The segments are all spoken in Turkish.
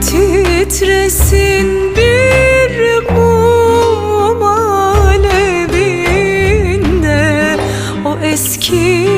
Titresin bir mum alevinde O eski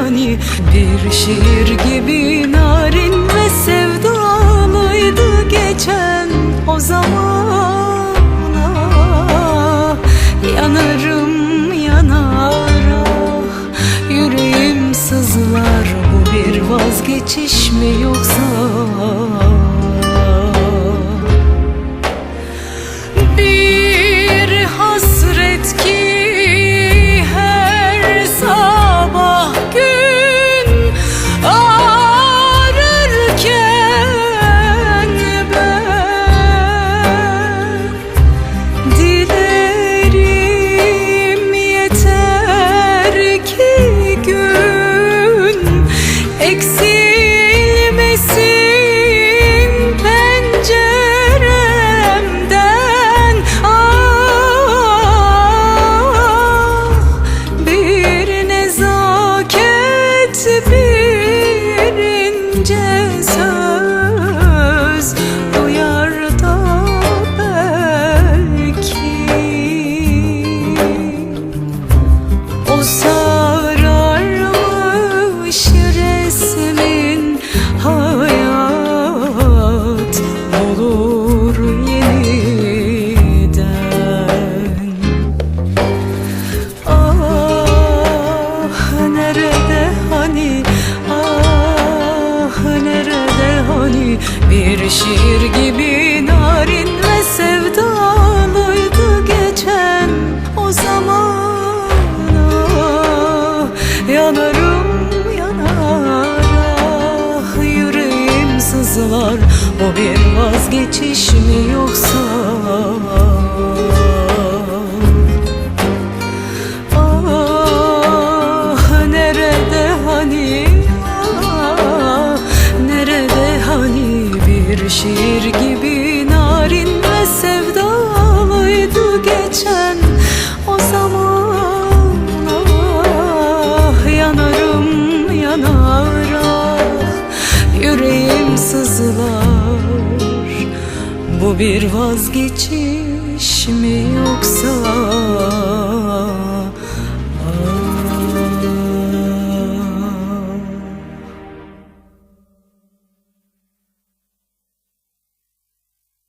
hani Bir şiir gibi narin ve sevdalıydı geçen o zaman Ah, Yanarım yanar ah Yüreğim sızlar. Bu bir vazgeçiş mi yoksa Bir şiir gibi narin ve sevdalıydı geçen o zaman Yanarım yanar ah Yüreğim sızlar O bir vazgeçiş mi yoksa bir vazgeçiş mi yoksa